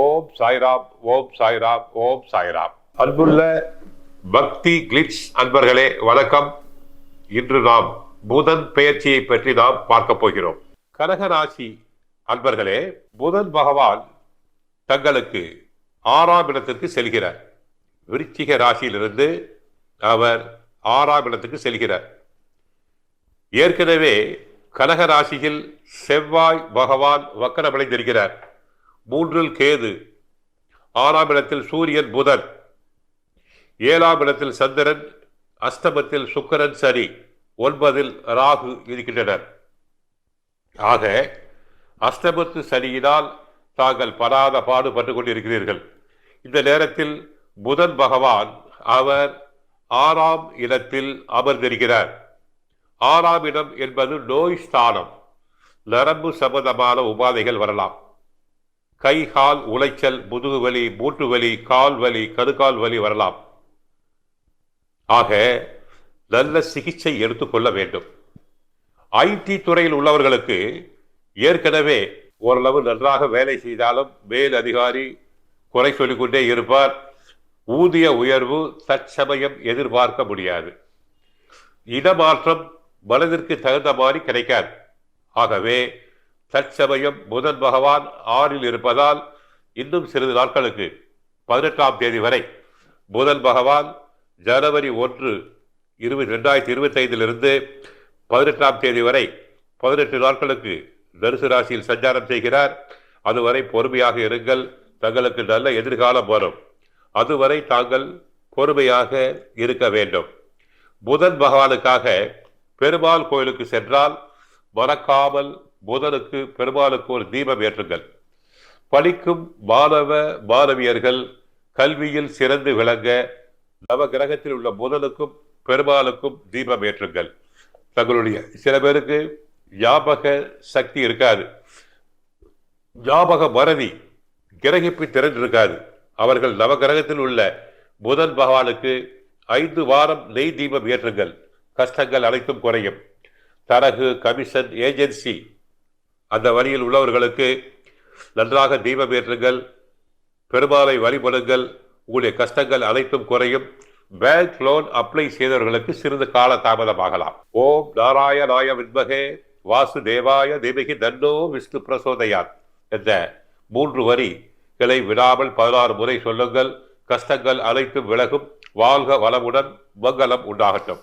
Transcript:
ஓம் சாய்ராம் ஓம் சாய்ராம் ஓம் சாய்ராம். அன்புள்ள பக்தி கிளிட்ஸ் அன்பர்களே வணக்கம். இன்று நாம் புதன் பெயர்ச்சியை பற்றி நாம் பார்க்க போகிறோம். கடகராசி அன்பர்களே புதன் பகவான் தங்களுக்கு ஆறாம் இடத்திற்கு செல்கிறார். விருச்சிக ராசியிலிருந்து அவர் ஆறாம் இடத்துக்கு செல்கிறார். ஏற்கனவே கடக ராசியில் செவ்வாய் பகவான் வக்கரமடைந்திருக்கிறார். மூன்றில் கேது ஆறாம் இடத்தில் சூரியன் புதன் ஏழாம் இடத்தில் சந்திரன் அஷ்டமத்தில் சுக்கரன் சனி ஒன்பதில் ராகு இருக்கின்றனர். ஆக அஷ்டமத்து சனியினால் தாங்கள் படாத பாடுபட்டு கொண்டிருக்கிறீர்கள். இந்த நேரத்தில் புதன் பகவான் அவர் ஆறாம் இடத்தில் அமர்ந்திருக்கிறார். ஆறாம் இடம் என்பது நோய் ஸ்தானம் நரம்பு சம்பந்தமான உபாதைகள் வரலாம். கை கால் உளைச்சல் முதுகு வலி மூட்டு வலி கால் வலி கருக்கால் வலி வரலாம். ஆக நல்ல சிகிச்சை எடுத்துக்கொள்ள வேண்டும். ஐடி துறையில் உள்ளவர்களுக்கு ஏற்கனவே ஓரளவு நன்றாக வேலை செய்தாலும் மேல் அதிகாரி குறை சொல்லிக்கொண்டே இருப்பார். ஊதிய உயர்வு தற்சமயம் எதிர்பார்க்க முடியாது. இடமாற்றம் மனதிற்கு தகுந்த மாதிரி கிடைக்காது. ஆகவே தற்சமயம் புதன் பகவான் ஆறில் இருப்பதால் இன்னும் சிறிது நாட்களுக்கு பதினெட்டாம் தேதி வரை புதன் பகவான் ஜனவரி ஒன்று இருபது ரெண்டாயிரத்தி இருபத்தைந்திலிருந்து பதினெட்டாம் தேதி வரை பதினெட்டு நாட்களுக்கு தனுசு ராசியில் சஞ்சாரம் செய்கிறார். அதுவரை பொறுமையாக இருங்கள். தங்களுக்கு நல்ல எதிர்காலம் வரும். அதுவரை தாங்கள் பொறுமையாக இருக்க வேண்டும். புதன் பகவானுக்காக பெருமாள் கோயிலுக்கு சென்றால் மறக்காமல் புதனுக்கு பெருமாளுக்கு ஒரு தீபம் ஏற்றுங்கள். படிக்கும் மாணவ மாணவியர்கள் கல்வியில் சிறந்து விளங்க நவ கிரகத்தில் உள்ள புதனுக்கும் பெருமாளுக்கும் தீபம் ஏற்றுங்கள். தங்களுடைய சில பேருக்கு ஞாபக சக்தி இருக்காது. ஞாபக மறதி கிரகிப்பு திறன் இருக்காது. அவர்கள் நவகிரகத்தில் உள்ள புதன் பகவானுக்கு ஐந்து வாரம் நெய் தீபம் ஏற்றுங்கள். கஷ்டங்கள் அனைத்தும் குறையும். தரகு கமிஷன் ஏஜென்சி அந்த வழியில் உள்ளவர்களுக்கு நன்றாக தீபம் ஏற்றுங்கள் பெருமாளை வழிபடுங்கள் உங்களுடைய கஷ்டங்கள் அனைத்தும் குறையும். பேங்க் லோன் அப்ளை செய்தவர்களுக்கு சிறிது கால தாமதமாகலாம். ஓம் நாராயணாய விண்மகே வாசுதேவாய தேவகி தன்னோ விஷ்ணு பிரசோதயான் என்ற மூன்று வரிகளை விடாமல் பதினாறு முறை சொல்லுங்கள். கஷ்டங்கள் அனைத்தும் விலகும். வாழ்க வளமுடன் மங்களம் உண்டாகட்டும்.